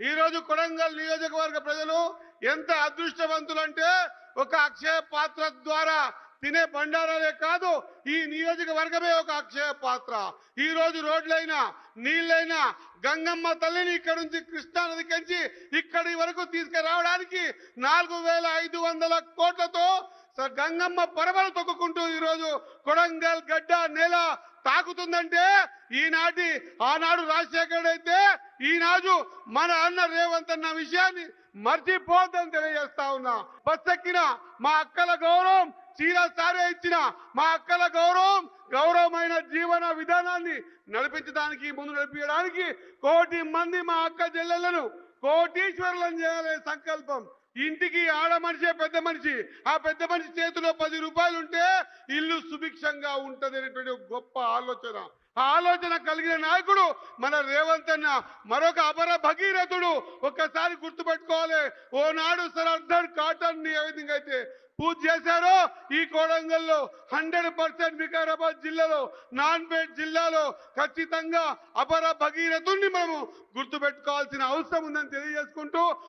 ఈ రోజు కొడంగల్ నియోజకవర్గ ప్రజలు ఎంత అదృష్టవంతులంటే ఒక అక్షయ పాత్ర ద్వారా తినే బండారాలే కాదు ఈ నియోజకవర్గమే ఒక అక్షయ పాత్ర. ఈ రోజు రోడ్లైనా నీళ్ళైనా గంగమ్మ తల్లిని ఇక్కడ నుంచి కృష్ణా నది ఇక్కడి వరకు తీసుకురావడానికి నాలుగు వేల ఐదు వందల కోట్లతో గంగమ్మ పరమలు తొక్కుకుంటూ ఈరోజు కొడంగల్ గడ్డ నేల తాకుతుందంటే ఈనాటి ఆనాడు రాజశేఖరుడు అయితే ఈనాడు మన అన్న రేవంత్ అన్న విషయాన్ని మర్చిపోద్దని తెలియజేస్తా ఉన్నా. బస్సెక్కిన మా అక్కల గౌరవం చీరసారే ఇచ్చిన మా అక్కల గౌరవం గౌరవమైన జీవన విధానాన్ని నడిపించడానికి ముందు నడిపించడానికి కోటి మంది మా అక్క చెల్లెలను కోటీశ్వరులను చేయాలనే సంకల్పం. ఇంటికి ఆడ మనిషే పెద్ద మనిషి. ఆ పెద్ద మనిషి చేతిలో పది రూపాయలు ఉంటే ఇల్లు సుభిక్షంగా ఉంటది అనేటువంటి గొప్ప ఆలోచన. ఆ ఆలోచన కలిగిన నాయకుడు మన రేవంత్ అన్న మరొక అపర భగీరథుడు. ఒక్కసారి గుర్తుపెట్టుకోవాలి ఓనాడు సరర్ధన్ కాటన్ ఏ విధంగా అయితే పూజ చేశారో ఈ కోడంగల్లో హండ్రెడ్ పర్సెంట్ వికారాబాద్ జిల్లాలో నాన్పేట్ జిల్లాలో ఖచ్చితంగా అపర భగీరథుణ్ణి మనము గుర్తుపెట్టుకోవాల్సిన అవసరం ఉందని తెలియజేసుకుంటూ